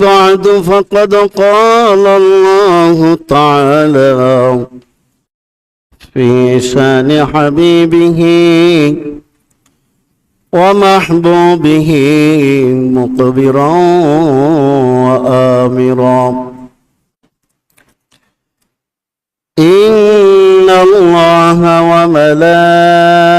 بعد فقد قال الله تعالى في شأن حبيبه ومحبوبه مقبرا وآمرا. إن الله وملائكته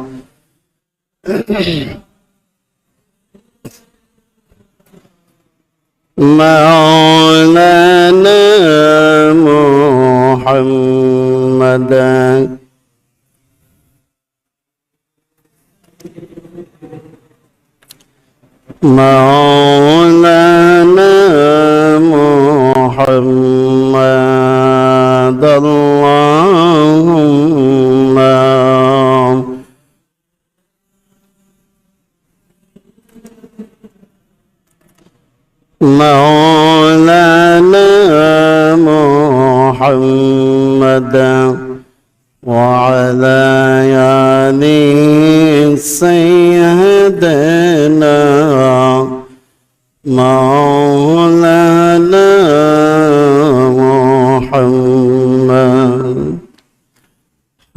مولانا محمدا مولانا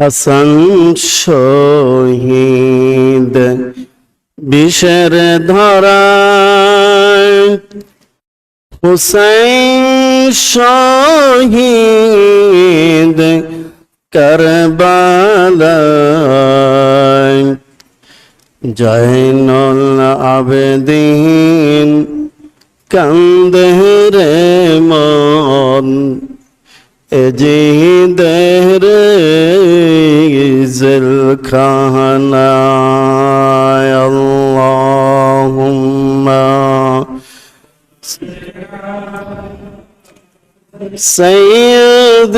হাসান শহীদ বিষের ধরায় হুসাইন শহীদ করবালায় জয়নুল আবেদিন কান্দে রে মন। জিদের জিলখানায় আল্লাহুম্মা সাইয়্যিদ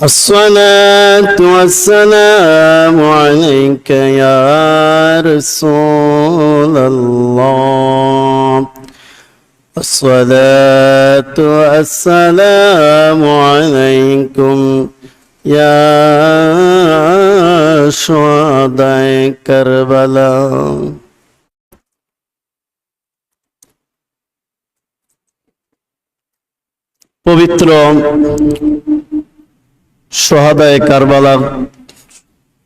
الصلاة والسلام عليك يا رسول الله الصلاة والسلام عليكم يا شهداء كربلاء পবিত্র সোহাদায় কারবালা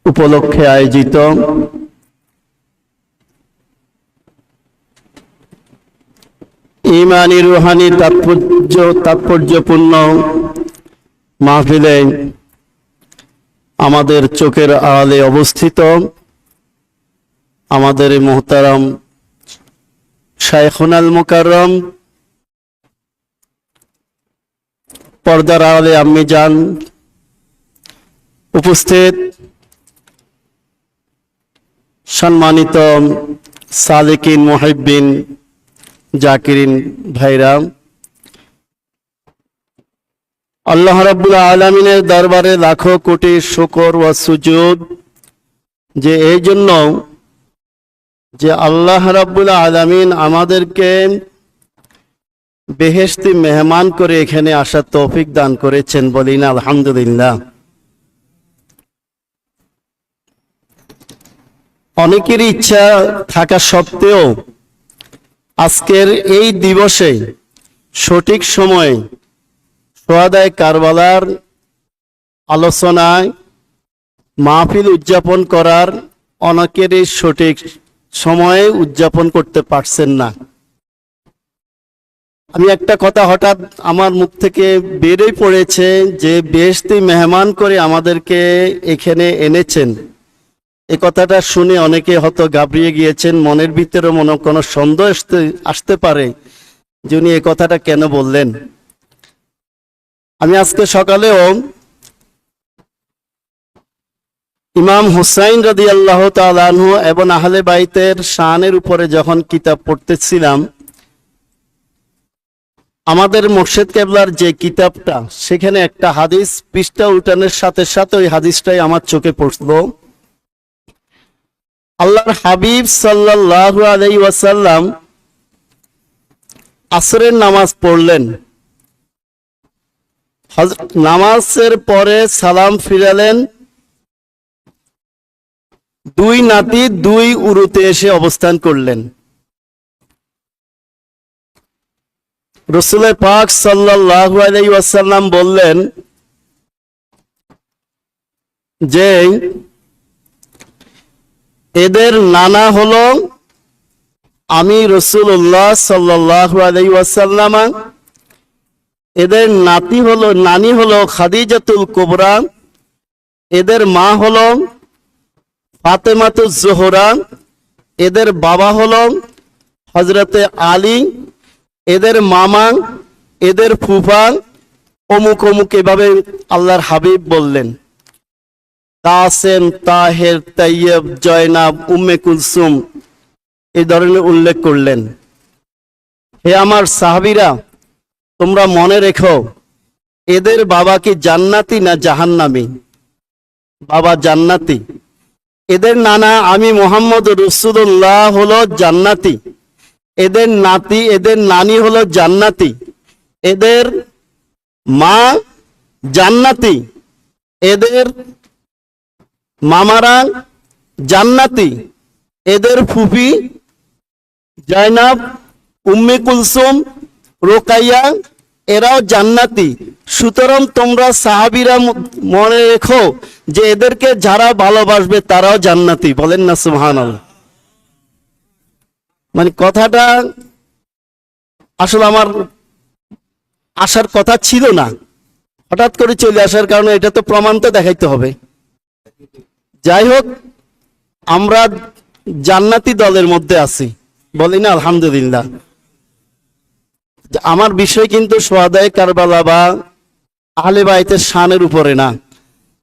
উপলক্ষে আয়োজিত ইমানি রুহানি তাৎপর্য, তাৎপর্যপূর্ণ মাহফিলে আমাদের চোখের আড়ালে অবস্থিত আমাদের মোহতারাম শাইখুনাল মোকাররম। পর্দার আড়ালে আম্মি যান উপস্থিত সম্মানিত সালেকিন মহিবিন জাকিরিন ভাইরা, আল্লাহ রাব্বুল আলমিনের দরবারে লাখো কোটি শুকর ও সুযোগ যে এই জন্য যে আল্লাহ রাব্বুল আলমিন আমাদেরকে বেহেস্তি মেহমান করে এখানে আসার তৌফিক দান করেছেন বলি না আলহামদুলিল্লাহ। অনেকেরই ইচ্ছা থাকা সত্ত্বেও আজকের এই দিবসে সঠিক সময়ে সোয়াদায় কারবালার আলোচনায় মাহফিল উদযাপন করার অনেকেরই সঠিক সময়ে উদযাপন করতে পারছেন না। আমি একটা কথা হঠাৎ আমার মুখ থেকে বেরোই পড়েছে যে বেশতি মেহমান করে আমাদেরকে এখানে এনেছেন। এই কথাটা শুনে অনেকে হয়তো গাবড়িয়ে গিয়েছেন, মনের ভিতরে মনে কোনো সন্দেহ আসতে আসতে পারে যে উনি এই কথাটা কেন বললেন। আমি আজকে সকালেও ইমাম হুসাইন রদি আল্লাহ তালু এবং আহলে বাইতের শানের উপরে যখন কিতাব পড়তেছিলাম, আমাদের মোর্শেদ কেবলার যে কিতাবটা, সেখানে একটা হাদিস পৃষ্ঠা উল্টানের সাথে সাথে ওই হাদিসটাই আমার চোখে পড়ল। আল্লাহর হাবিব সাল্লাল্লাহু আলাইহি ওয়াসাল্লাম আসরের নামাজ পড়লেন। নামাজের পরে সালাম ফিরালেন। দুই নাতি দুই উরুতে এসে অবস্থান করলেন। রসুলের পাক সাল্লাল্লাহু আলাইহি ওয়াসাল্লাম বললেন যে এদের নানা হলো আমি রসুল্লাহ ওয়াসাল্লাম। এদের নাতি হলো, নানি হলো খাদিজাতুল কোবরা। এদের মা হলো ফাতেমাতুজ জোহরা। এদের বাবা হলো হজরতে আলী। এদের মামা, এদের ফুফা অমুক অমুক এভাবে আল্লাহর হাবিব বললেন। কাসেম তাহের তাইয়ব জয়নাব, উম্মে কুলসুম এই ধরনের উল্লেখ করলেন। হে আমার সাহাবিরা, তোমরা মনে রেখো, এদের বাবা কি জান্নাতি না জাহান্নামি? বাবা জান্নাতি। এদের নানা আমি মোহাম্মদ রসুল্লাহ হলো জান্নাতি। এদের নাতি, এদের নানি হলো জান্নাতি। এদের মা জান্নাতি। এদের মামারা জান্নাতি। এদের ফুফি জয়নাব, উম্মে কুলসুম, রোকাইয়া, এরাও জান্নাতি। সুতরাং তোমরা সাহাবিরা মনে রেখো যে এদেরকে যারা ভালোবাসবে তারাও জান্নাতি। বলেন না সুহান মানে কথাটা আসলে আমার আসার কথা ছিল না। হঠাৎ করে চলে আসার কারণে এটা তো প্রমাণ তো দেখাইতে হবে। যাই হোক আমরা জান্নাতি দলের মধ্যে আছি। বলি না, আলহামদুলিল্লাহ। আমার বিষয় কিন্তু সোয়াদায় কারবালা বা আহলে বাইতের শানের উপরে না।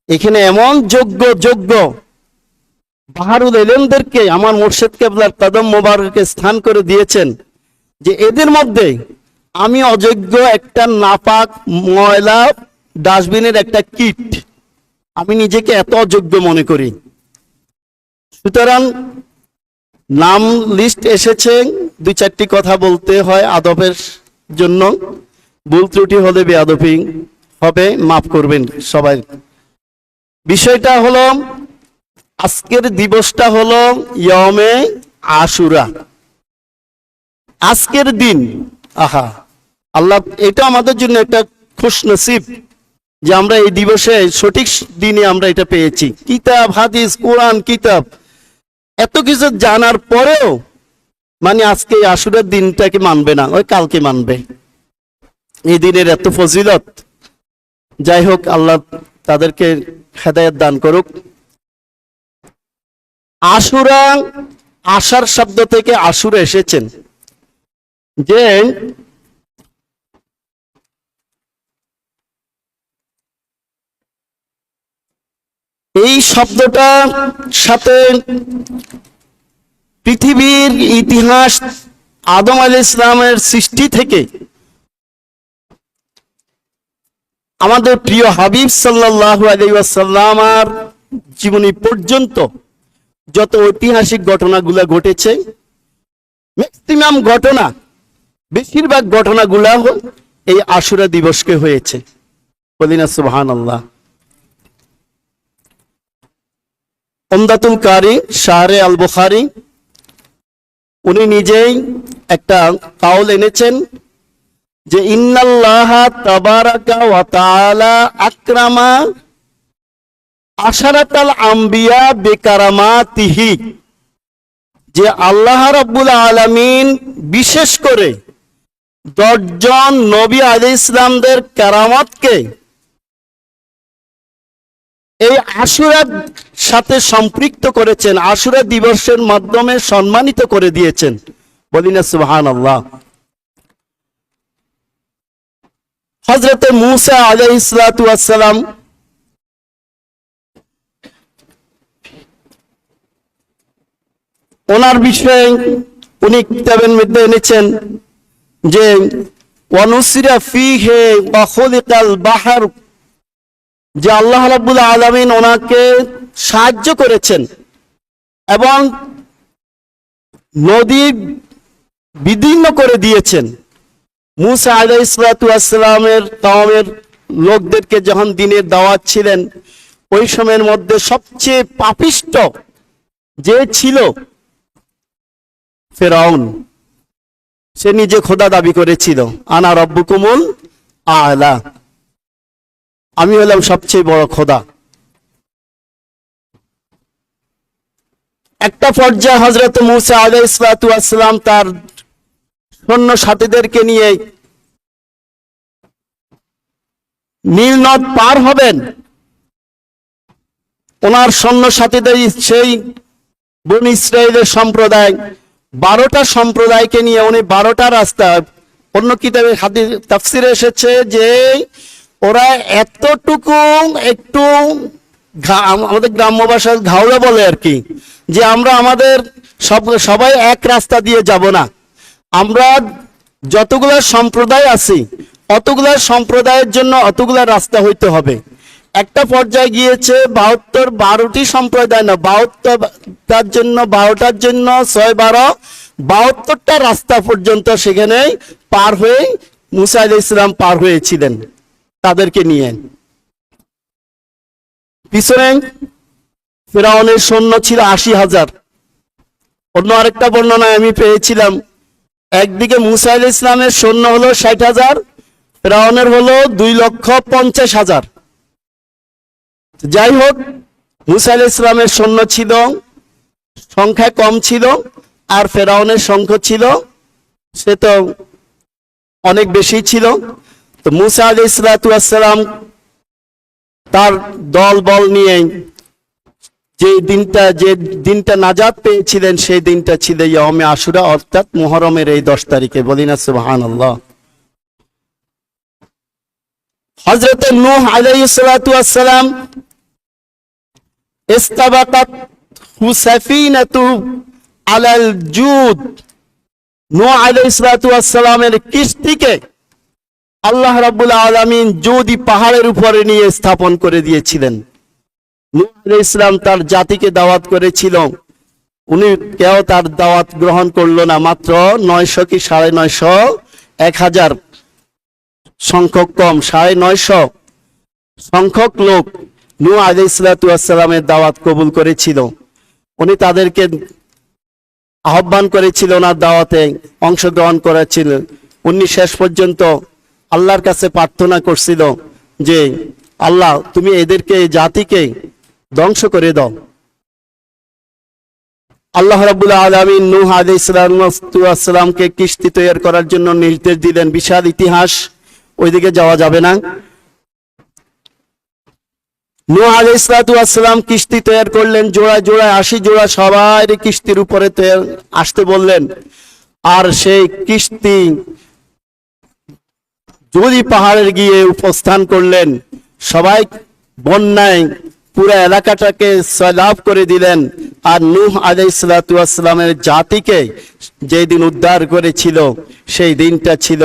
এখানে এমন যোগ্য যোগ্য বাহারুল এলেমদেরকে আমার মুর্শেদ কেবলার কদম মোবারককে স্থান করে দিয়েছেন যে এদের মধ্যে আমি অযোগ্য একটা নাপাক ময়লা ডাস্টবিনের একটা কিট আমি নিজেকে এত অযোগ্য মনে করি। সুতরাং নাম লিস্ট এসেছে, দুই চারটি কথা বলতে হয় আদবের জন্য। ভুল ত্রুটি হলে বেয়াদবি হবে, মাফ করবেন সবাই। বিষয়টা হলো, আজকের দিবসটা হলো ইয়মে আশুরা। আজকের দিন, আহা, আল্লাহ, এটা আমাদের জন্য একটা খুশ নসিব যে আমরা এই দিবসে সঠিক দিনে আমরা এটা পেয়েছি। কিতাব, হাদিস, কোরআন, কিতাব, এত কিছু জানার পরেও মানে আজকে এই আশুরের দিনটাকে মানবে না, ওই কালকে মানবে। এই দিনের এত ফজিলত। যাই হোক, আল্লাহ তাদেরকে হেদায়ত দান করুক। আশুরা আশার শব্দ থেকে আশুরা এসেছেন। যে এই শব্দটা সাথে পৃথিবীর ইতিহাস আদম আলী ইসলামের সৃষ্টি থেকে আমাদের প্রিয় হাবিব সাল্লাল্লাহু আলাইহি ওয়াসাল্লামার জীবনী পর্যন্ত যত ঐতিহাসিক ঘটনাগুলো ঘটেছে ম্যাক্সিমাম ঘটনা, বেশিরভাগ ঘটনাগুলা এই আশুরা দিবসকে হয়েছে। বলিনা সুবহান আল্লাহ ওমদাতুল কারি, শাহরে আল বুখারি উনি নিজেই একটা কাউল এনেছেন যে, ইন্নাল্লাহা তাবারাকা ওয়া তাআলা আকরামা আশারাতাল আম্বিয়া বেকারামাতিহি। যে আল্লাহ রাব্বুল আলামিন বিশেষ করে দশজন নবী আলাইহিস ইসলামদের কারামতকে এই আশুরার সাথে সম্পৃক্ত করেছেন, আশুরা দিবসের মাধ্যমে সম্মানিত করে দিয়েছেন। বলি না সুবহান আল্লাহ হজরতে মুসা আলাই সালাম ওনার বিষয়ে উনি কিতাবের মধ্যে এনেছেন যে ওয়ানুসিরা ফি হে বাহার যে আল্লাহ রাব্বুল আলামিন ওনাকে সাহায্য করেছেন এবং নদী বিদীর্ণ করে দিয়েছেন। মুসা আলাই ইসলাতামের কামের লোকদেরকে যখন দিনের দাওয়াত ছিলেন, ওই সময়ের মধ্যে সবচেয়ে পাপিষ্ট যে ছিল ফেরাউন। সে নিজে খোদা দাবি করেছিল, আনা রব্বুকুমুল আলা। আমি হলাম সবচেয়ে বড় খোদা। একটা পর্যায়ে হজরত মুসা আলাই ইসলাতাম তার সৈন্য সাথীদেরকে নিয়ে নীল নদ পার হবেন। ওনার সৈন্য সাথীদের সেই বন ইসরায়েলের সম্প্রদায়, বারোটা সম্প্রদায়কে নিয়ে উনি বারোটা রাস্তা অন্য কিতাবে হাদিস, তাফসিরে এসেছে যে ওরা এতটুকু একটু আমাদের গ্রাম্য ভাষায় ঘাওড়া বলে আর কি, যে আমরা আমাদের সব সবাই এক রাস্তা দিয়ে যাব না। আমরা যতগুলা সম্প্রদায় আছি, অতগুলা সম্প্রদায়ের জন্য অতগুলা রাস্তা হইতে হবে। একটা পর্যায়ে গিয়েছে বাহাত্তর বারোটি সম্প্রদায় না বাহাত্তরটার জন্য, বারোটার জন্য ছয় বারো, বাহাত্তরটা রাস্তা পর্যন্ত সেখানে পার হয়ে মুসা আলি ইসলাম পার হয়েছিলেন। তাদেরকে নিয়ে। পিছনে ফেরাউনের সৈন্য ছিল আশি হাজার। অন্য আরেকটা বর্ণনায় আমি পেয়েছিলাম, একদিকে মুসাইল ইসলামের সৈন্য হলো ষাট হাজার, ফেরাউনের হলো দুই লক্ষ পঞ্চাশ হাজার। যাই হোক মুসাইল ইসলামের সৈন্য ছিল, সংখ্যা কম ছিল আর ফেরাউনের সংখ্যা ছিল, সে তো অনেক বেশি ছিল। তো মুসা আলি ইসলাতাম তার দল বল নিয়ে যে দিনটা যে দিনটা নাজাদ পেয়েছিলেন, সেই দিনটা ছিল ইয়মে আশুরা, অর্থাৎ মুহরমের এই দশ তারিখে। বলি না সুবাহান আল্লাহ হজরত নূহ আলাইসালাম আলাল জুদ। নূহ আলাইসালামের কিস্তিকে আল্লাহ রাব্বুল আলামিন যদি পাহাড়ের উপরে নিয়ে স্থাপন করে দিয়েছিলেন। আলাইহিস ইসলাম তার জাতিকে দাওয়াত করেছিল। উনি কেউ তার দাওয়াত গ্রহণ করল না, মাত্র নয়শো কি সাড়ে নয়শো এক হাজার সংখ্যক কম, সাড়ে নয়শো সংখ্যক লোক নু আলি ইসলাতামের দাওয়াত কবুল করেছিল। উনি তাদেরকে আহ্বান করেছিল ওনার দাওয়াতে অংশগ্রহণ করেছিলেন উনি শেষ পর্যন্ত আল্লাহর কাছে প্রার্থনা করছিল যে, আল্লাহ, তুমি এদেরকে, জাতিকে ধ্বংস করে দাও। আল্লাহ রাবুল আলমিন নূহ আলি ইসলামকে কিস্তি তৈরি করার জন্য নির্দেশ দিলেন। বিশাল ইতিহাস, ওইদিকে যাওয়া যাবে না। নূহ আলি ইসলাতাম কিস্তি তৈরি করলেন, জোড়ায় জোড়ায়, আশি জোড়া সবাই কিস্তির উপরে আসতে বললেন। আর সেই কিস্তি যদি পাহাড়ের গিয়ে উপস্থান করলেন, সবাই বন্যায় পুরো এলাকাটাকে সলাভ করে দিলেন। আর নূহ আলাইসালামের জাতিকে যেদিন উদ্ধার করেছিল, সেই দিনটা ছিল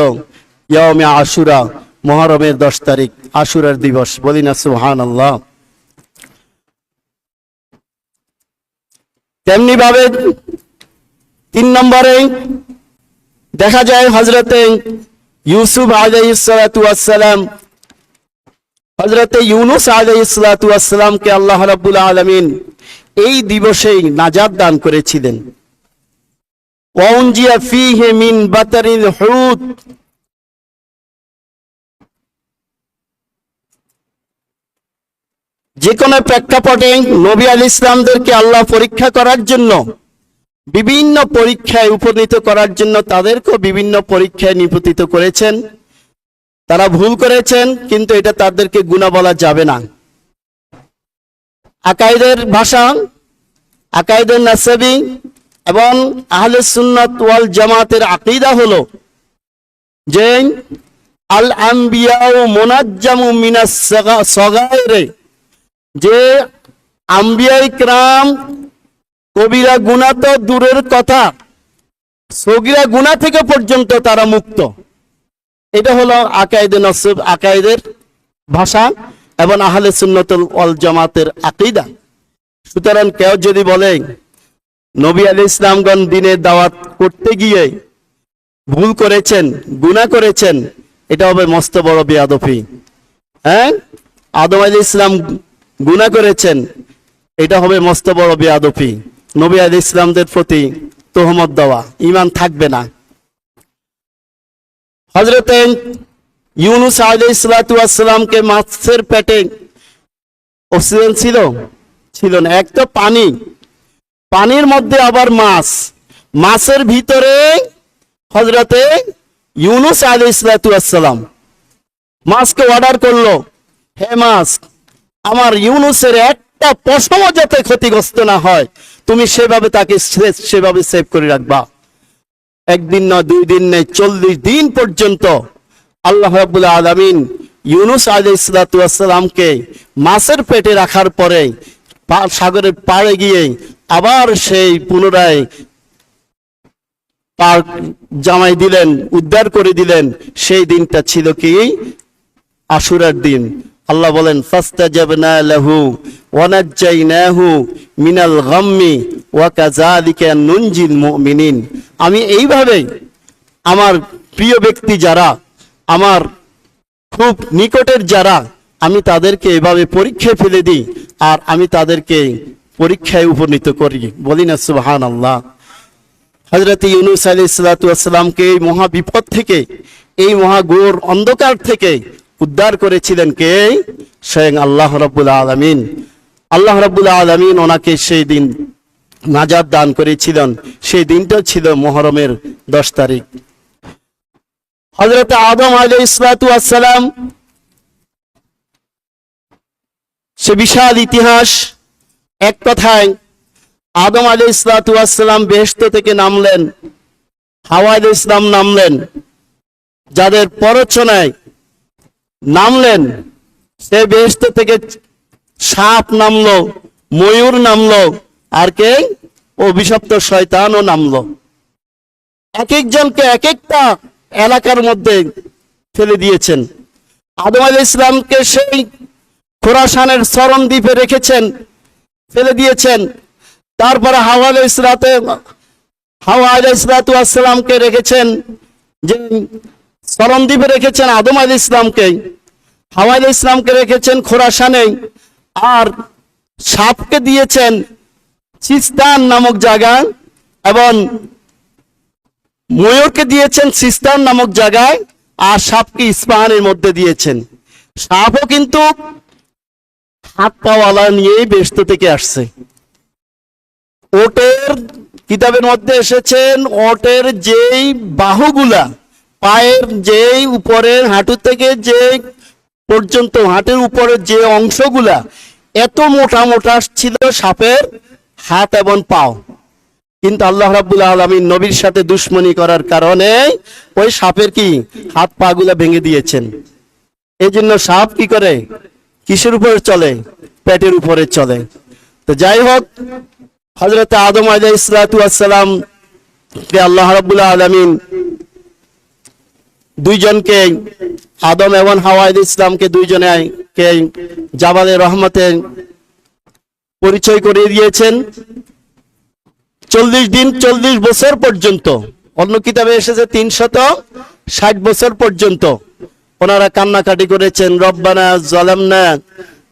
ইয়মে আশুরা, মহরমের দশ তারিখ, আশুরার দিবস। বলি না সুহান আল্লাহ তেমনি ভাবে তিন নম্বরে দেখা যায় হজরতে ইউসুফ আলাইসালাম হজরতে ইউনুস আলাইসালামকে আল্লাহ রাবুল আলমিন এই দিবসেই নাজাদ দান করেছিলেন। ফি যে কোনো প্রেক্ষাপটে নবী আল ইসলামদেরকে আল্লাহ পরীক্ষা করার জন্য বিভিন্ন পরীক্ষায় উপনীত করার জন্য তাদেরকেও বিভিন্ন পরীক্ষায় নিপতিত করেছেন। তারা ভুল করেছেন, কিন্তু এটা তাদেরকে গুণা বলা যাবে না। আকাইদের ভাষা আকাইদের নাসাবি এবং আহলে সুন্নাত ওয়াল জামাতের আকিদা হলো যে আল আম্বিয়াউ যে আম্বিয়াই ক্রাম কবিরা গুণা তো দূরের কথা। সগিরা গুণা থেকে পর্যন্ত তারা মুক্ত। এটা হলো আকাইদে নসব আকাইদের ভাষা এবং আহলে সুন্নতুল অল জামাতের আকিদা। সুতরাং কেউ যদি বলে, নবী আলী ইসলামগণ দিনের দাওয়াত করতে গিয়ে ভুল করেছেন গুনাহ করেছেন, এটা হবে মস্ত বড় বেয়াদফি হ্যাঁ? আদম আলী ইসলাম গুনাহ করেছেন, এটা হবে মস্ত বড় বেয়াদফি নবী আলী ইসলামদের প্রতি তোহমত দেওয়া। ইমান থাকবে না। হজরতে ইউনুস আলী ইসলাতামকে মাছের পেটে অক্সিজেন ছিল? ছিল না। এক তো পানি। পানির মধ্যে আবার মাছ। মাছের ভিতরে হজরতে ইউনুস আলী ইসলাতাম মাছকে অর্ডার করল, হে মাছ, আমার ইউনুসের একটা পশমও যাতে ক্ষতিগ্রস্ত না হয় তুমি সেভাবে তাকে সেভাবে সেভ করে রাখবা। একদিন না, দুই দিন নেই চল্লিশ দিন পর্যন্ত আল্লাহ রাবুল আলমিন ইউনুস আলী মাছের পেটে রাখার পরে সাগরের পাড়ে গিয়ে আবার সেই পুনরায় পার জামাই দিলেন, উদ্ধার করে দিলেন। সেই দিনটা ছিল কি? আশুরার দিন। আল্লাহ বলেন, ফাস্তাজাবনা লাহু ওয়ানাজ্জাইনাহু মিনাল গাম্মি ওয়া কাযালিকা নুনজিল মুমিনিন। আমি এইভাবে আমার প্রিয় ব্যক্তি যারা, আমার খুব নিকটের যারা, আমি তাদেরকে এভাবে পরীক্ষায় ফেলে দিই আর আমি তাদেরকে পরীক্ষায় উপনীত করি। বলি না সুবহান আল্লাহ হজরত ইউনুস আলী সালাতামকে এই মহা বিপদ থেকে, এই মহাগোর অন্ধকার থেকে উদ্ধার করেছিলেন কে? স্বয়ং আল্লাহ রব্বুল আলমিন। আল্লাহ রব্বুল আলমিন ওনাকে সেই দিন নাজাদ দান করেছিলেন। সেই দিনটা ছিল মহরমের দশ তারিখ। হজরত আদম আলী ইসলাতাম সে বিশাল ইতিহাস। এক কথায়, আদম আলী ইসলাতাম বেহেস্ত থেকে নামলেন হাওয়া আলী ইসলাম নামলেন। যাদের পরচনায় নামলেন। সে বেহেস্ত থেকে সাপ নামলো, ময়ূর নামলো, আর কে? অভিশপ্ত শয়তানও নামলো। এক একজনকে এক একটা এলাকার মধ্যে ফেলে দিয়েছেন। আদম আলী ইসলামকে সেই খোরাসানের চরম দ্বীপে রেখেছেন, ফেলে দিয়েছেন। তারপরে হাওয়া আলাই ইসলাতে হাওয়া আলাই ইসলাতামকে রেখেছেন যে সরমদ্বীপে রেখেছেন আদম আল ইসলামকে হাওয়া ইসলামকে রেখেছেন খোরাসানে আর সাপকে দিয়েছেন সিস্তান নামক জায়গা এবং ময়ূরকে দিয়েছেন সিস্তান নামক জায়গায় আর সাপকে ইস্পাহানের মধ্যে দিয়েছেন। সাপও কিন্তু হাত পাওয়ালা নিয়েই ব্যস্ত থেকে আসছে। ওটের কিতাবের মধ্যে এসেছেন, ওটের যেই বাহুগুলা পায়ের যেই উপরের হাঁটু থেকে যে পর্যন্ত হাঁটের উপরের যে অংশগুলা এত মোটা মোটা ছিল সাপের হাত এবং পাও। কিন্তু আল্লাহ রাব্বুল আলমী নবীর সাথে দুশ্মনী করার কারণে ওই সাপের কি হাত পা গুলা ভেঙে দিয়েছেন। এই জন্য সাপ কি করে? কিসের উপরে চলে? পেটের উপরে চলে। তো যাই হোক হজরত আদম আলাই ইসলাতাম আল্লাহ রাবুল্লাহ আলমিন দুইজনকে আদম এবং হাওয়াইদ ইসলামকে দুইজনে কে জাবালে রহমতের পরিচয় করিয়ে দিয়েছেন। চল্লিশ দিন, চল্লিশ বছর পর্যন্ত, অন্য কিতাবে এসেছে তিনশত ষাট বছর পর্যন্ত। ওনারা কান্নাকাটি করেছেন, রব্বানা জলামনা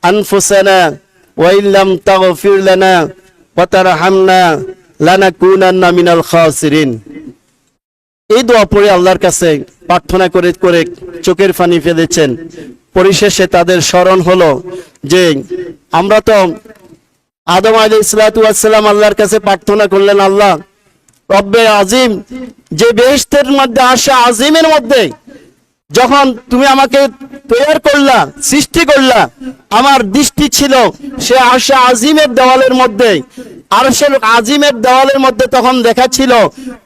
আনফুসানা ওয়াইল্লাম তাগফির লানা ওয়া তারহামনা লানাকুনান্না মিনাল খাসিরিন। এই দোয়া পড়ে আল্লাহর কাছে প্রার্থনা করে করে চোখের ফানি ফেলেছেন। পরিশেষে তাদের স্মরণ হলো যে আমরা তো আদম আলী ইসলাতাম আল্লাহর কাছে প্রার্থনা করলেন, আল্লাহ রব্বে আজিম, যে বেহস্তের মধ্যে আসে আজিমের মধ্যে যখন তুমি আমাকে তৈরি করলা, সৃষ্টি করলা, আমার দৃষ্টি ছিল সে আশা আজিমের দেওয়ালের মধ্যে। আর সে আজিমের দেওয়ালের মধ্যে তখন দেখা ছিল,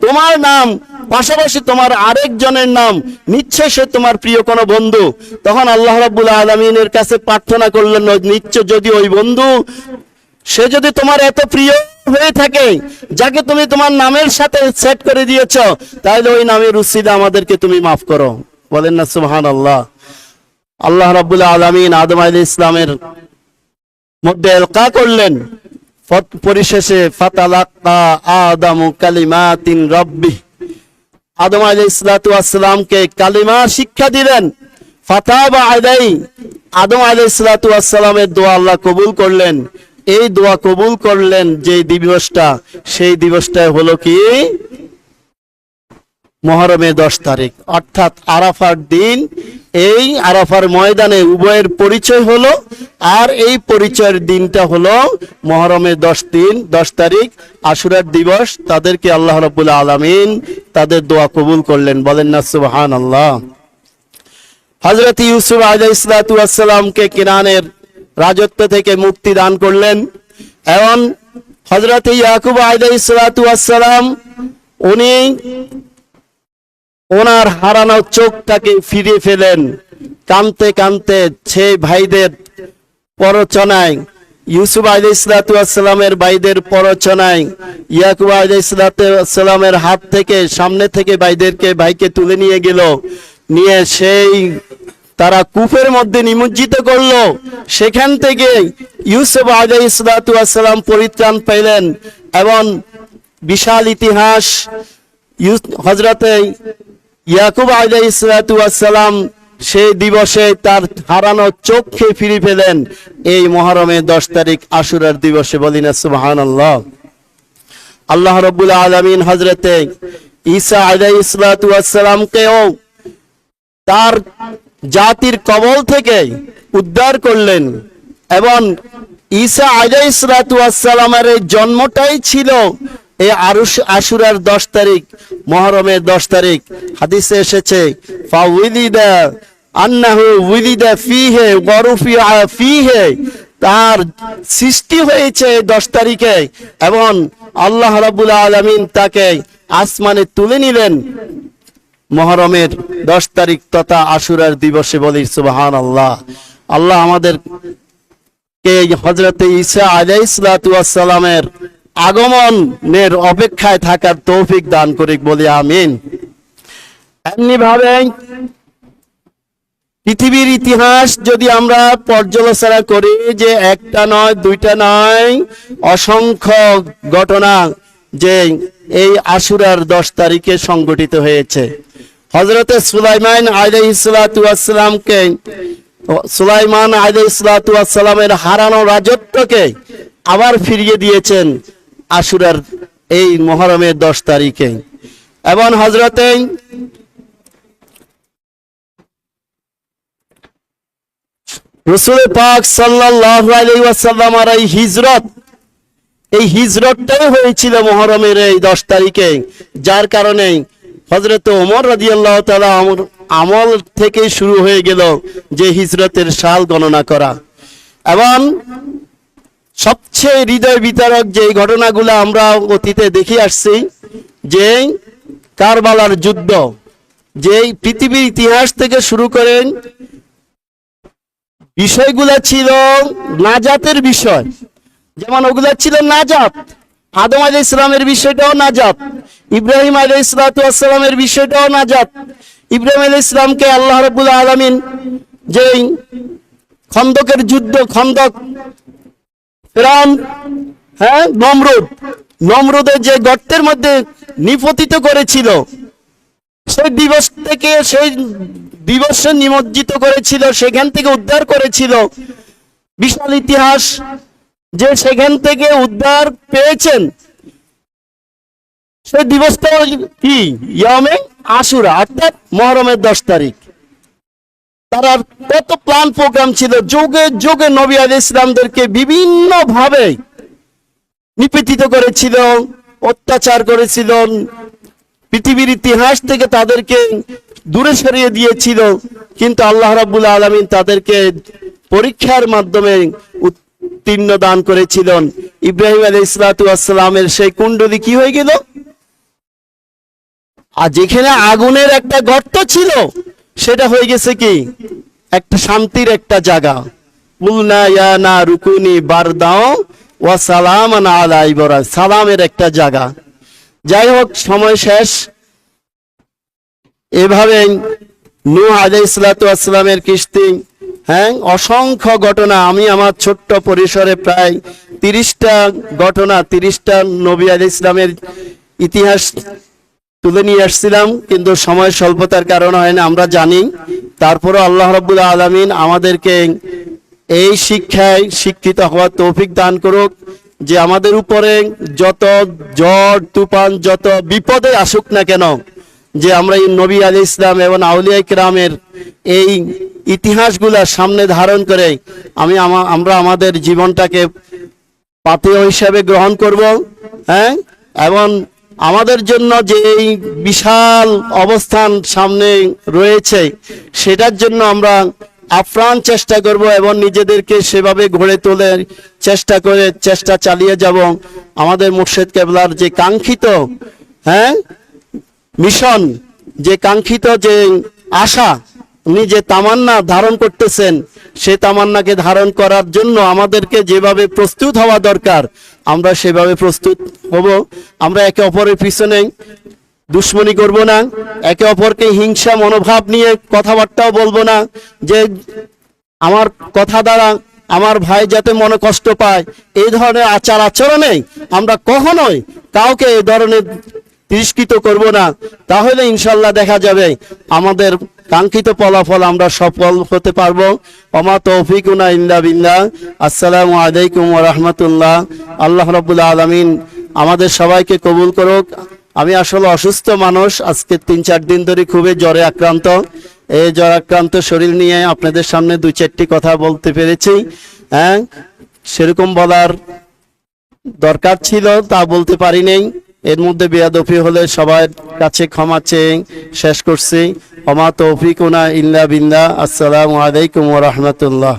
তোমার নাম, পাশাপাশি তোমার আরেকজনের নাম, নিশ্চয় সে তোমার প্রিয় কোনো বন্ধু। তখন আল্লাহ রাব্বুল আলমিনের কাছে প্রার্থনা করলেন নিশ্চয় যদি ওই বন্ধু, সে যদি তোমার এত প্রিয় হয়ে থাকে, যাকে তুমি তোমার নামের সাথে সেট করে দিয়েছ, তাহলে ওই নামের উসিদা আমাদেরকে তুমি মাফ করো। বলেন না সুবহান আল্লাহ আল্লাহ রাব্বুল আলামিন আদম আলী ইসলামের মধ্যে এলকা করলেন পরিশেষে ফাতালাক্কা কালিমাতিন রব্বি। আদম আলী কালিমা শিক্ষা দিলেন। ফাতাবা আদাই আদম আলী ইসলাতু আসসালামের দোয়া আল্লাহ কবুল করলেন। এই দোয়া কবুল করলেন যে দিবসটা, সেই দিবসটা হলো কি? মহরমে দশ তারিখ। অর্থাৎ আরাফার দিন, এই আরাফার ময়দানে উভয়ের পরিচয় হলো, আর এই পরিচয়ের দিনটা হলো মহরমে দশ দিন, দশ তারিখ, আশুরার দিবস। তাদেরকে আল্লাহ রবুল্লা আলমিন তাদের দোয়া কবুল করলেন। বলেন না সুবহান আল্লাহ হজরত ইউসুফ আলাহ ইসলাতামকে কিরানের রাজত্ব থেকে মুক্তি দান করলেন। এবং হজরত ইয়াকুব আলাহ ইসলাতাম উনি ওনার হারানো চোখটাকে ফিরে ফেলেন। কানতে কানতে সে ভাইদের পরচনায় ইউসুফ আলী ইসলাতামের ভাইদের পরচনায় ইয়াকুব আলী ইসলাতামের হাত থেকে, সামনে থেকে ভাইদেরকে ভাইকে তুলে নিয়ে গেল। নিয়ে সেই তারা কূপের মধ্যে নিমজ্জিত করল। সেখান থেকে ইউসুফ আলী ইসলাতাম পরিত্রাণ পেলেন এবং বিশাল ইতিহাস হজরতে ইয়াকুব আলাই ইসলাতাম সেই দিবসে তার হারানো চোখকে ফিরে পেলেন। এই মহরমে দশ তারিখ আশুরার দিবসে বলি না সুবাহান আল্লাহ রব্বুল আলমিন হজরতে ঈসা আলাই ইসলাতামকেও তার জাতির কবল থেকে উদ্ধার করলেন এবং ঈসা আলাই ইসলাতামের জন্মটাই ছিল এই আরুষ আশুরার দশ তারিখ মহরমের দশ তারিখ। হাদিসে এসেছে উলিদা ফিহে গরুফিয়া ফিহে। তার সৃষ্টি হয়েছে দশ তারিখে এবং আল্লাহ রাবুল আলমিন তাকে আসমানে তুলে নিলেন মহরমের দশ তারিখ তথা আশুরার দিবসে বলি সুবাহান আল্লাহ আল্লাহ আমাদের কে হজরতে ঈসা আলাই আগমনের অপেক্ষায় থাকার তৌফিক দান করে বলি আমিন। এমনি ভাবে পৃথিবীর ইতিহাস যদি আমরা পর্যালোচনা করি যে একটা নয়, দুইটা নয়, অসংখ্য ঘটনা যে এই আশুরার দশ তারিখে সংগঠিত হয়েছে। হজরতে সুলাইমান আলাই ইসলাতামকে সুলাইমান আলাই ইসলাতামের হারানো রাজত্বকে আবার ফিরিয়ে দিয়েছেন। আশুরার এই মহরমের দশ তারিখে। এবং হজরতে রসুল পাক সাল্লাল্লাহু এই হিজরত, এই হিজরতটাই হয়েছিল মহরমের এই দশ তারিখে, যার কারণে হজরত ওমর রাদিয়াল্লাহু তাআলা আমর, আমল থেকে শুরু হয়ে গেল যে হিজরতের সাল গণনা করা। এবং সবচেয়ে হৃদয় বিতারক যে ঘটনাগুলো আমরা অতীতে দেখে আসছি যে কারবালার যুদ্ধ যে পৃথিবীর ইতিহাস থেকে শুরু করেন বিষয়গুলো ছিল নাজাতের বিষয়। যেমন ওগুলা ছিল নাজাত। আদম আলী ইসলামের বিষয়টাও নাজাত। ইব্রাহিম আলী ইসলাতামের বিষয়টাও নাজাত। ইব্রাহিম আলী ইসলামকে আল্লাহ রবুল্লা আলমিন যে খন্দকের যুদ্ধ, খন্দক ফেরাউন হ্যাঁ নমরুদ। নমরুদের যে গর্তের মধ্যে নিপতিত করেছিল, সেই দিবস থেকে, সেই দিবসে নিমজ্জিত করেছিল, সেখান থেকে উদ্ধার করেছিল। বিশাল ইতিহাস যে সেখান থেকে উদ্ধার পেয়েছেন। সেই দিবসটা কি? ইয়ামে আশুরা, অর্থাৎ মহরমের দশ তারিখ। তারা কত প্ল্যান প্রোগ্রাম ছিল? যোগে যোগে নবী আলী ইসলামদেরকে বিভিন্ন ভাবে নিপীড়িত করেছিল, অত্যাচার করেছিল, পৃথিবীর ইতিহাস থেকে তাদেরকে দূরে সরিয়ে দিয়েছিল, কিন্তু আল্লাহ রাব্বুল আলমিন তাদেরকে পরীক্ষার মাধ্যমে উত্তীর্ণ দান করেছিলেন। ইব্রাহিম আলী ইসলাতামের সেই কুণ্ডলি কি হয়ে গেল? আর যেখানে আগুনের একটা গর্ত ছিল। সেটা হয়ে গেছে কি? একটা শান্তির একটা জায়গা। বুলনা ইয়া না রুকুনি বারদাও ওয়া সালাম আলা সালামের একটা জায়গা। যাই হোক, সময় শেষ। এভাবে নূহ আলাইহিসসালামের কিস্তি হ্যাঁ অসংখ্য ঘটনা। আমি আমার ছোট্ট পরিসরে প্রায় তিরিশটা ঘটনা, তিরিশটা নবী আলী ইসলামের ইতিহাস তুলে নিয়ে আসছিলাম, কিন্তু সময় স্বল্পতার কারণে হয় না, আমরা জানি। তারপরও আল্লাহ রাব্বুল আলামিন আমাদেরকে এই শিক্ষায় শিক্ষিত হওয়ার তৌফিক দান করুক, যে আমাদের উপরে যত ঝড় তুফান, যত বিপদে আসুক না কেন, যে আমরা এই নবী আলী ইসলাম এবং আউলিয়া কিরামের এই ইতিহাসগুলা সামনে ধারণ করে আমি আমরা আমাদের জীবনটাকে পাথেয় হিসাবে গ্রহণ করব হ্যাঁ? এবং আমাদের জন্য যে বিশাল অবস্থান সামনে রয়েছে, সেটার জন্য আমরা আপ্রাণ চেষ্টা করব এবং নিজেদেরকে সেভাবে গড়ে তোলে চেষ্টা করে চেষ্টা চালিয়ে যাব। আমাদের মুর্শেদ কেবলার যে কাঙ্ক্ষিত হ্যাঁ মিশন, যে কাঙ্ক্ষিত যে আশা উনি যে তামান্না ধারণ করতেছেন, সে তামান্নাকে ধারণ করার জন্য আমাদেরকে যেভাবে প্রস্তুত হওয়া দরকার, আমরা সেভাবে প্রস্তুত হব। আমরা একে অপরের পিছনে দুশ্মনী করব না, একে অপরকে হিংসা মনোভাব নিয়ে কথাবার্তাও বলব না, যে আমার কথা দ্বারা আমার ভাই যাতে মনে কষ্ট পায়, এই ধরনের আচার আচরণে আমরা কখনোই কাউকে এই ধরনের তিরস্কৃত করব না। তাহলে ইনশাল্লাহ দেখা যাবে আমাদের কাঙ্ক্ষিত ফলাফল আমরা সফল হতে পারব। অমা তৌফিকুনা ইল্লা বিল্লাহ। আসসালামু আলাইকুম রাহমাতুল্লাহ। আল্লাহ রাব্বুল আলামিন আমাদের সবাইকে কবুল করুক। আমি আসলে অসুস্থ মানুষ, আজকে তিন চার দিন ধরে খুবই জ্বরে আক্রান্ত। এই জ্বর আক্রান্ত শরীর নিয়ে আপনাদের সামনে দুই চারটি কথা বলতে পেরেছি। হ্যাঁ সেরকম বলার দরকার ছিল, তা বলতে পারি নাই। এর মধ্যে বেয়াদফি হলে সবার কাছে ক্ষমা চেয়ে শেষ করছি। অমা তৌফিকুনা ইল্লা বিন্দা আসসালামু আলাইকুম রাহমাতুল্লাহ।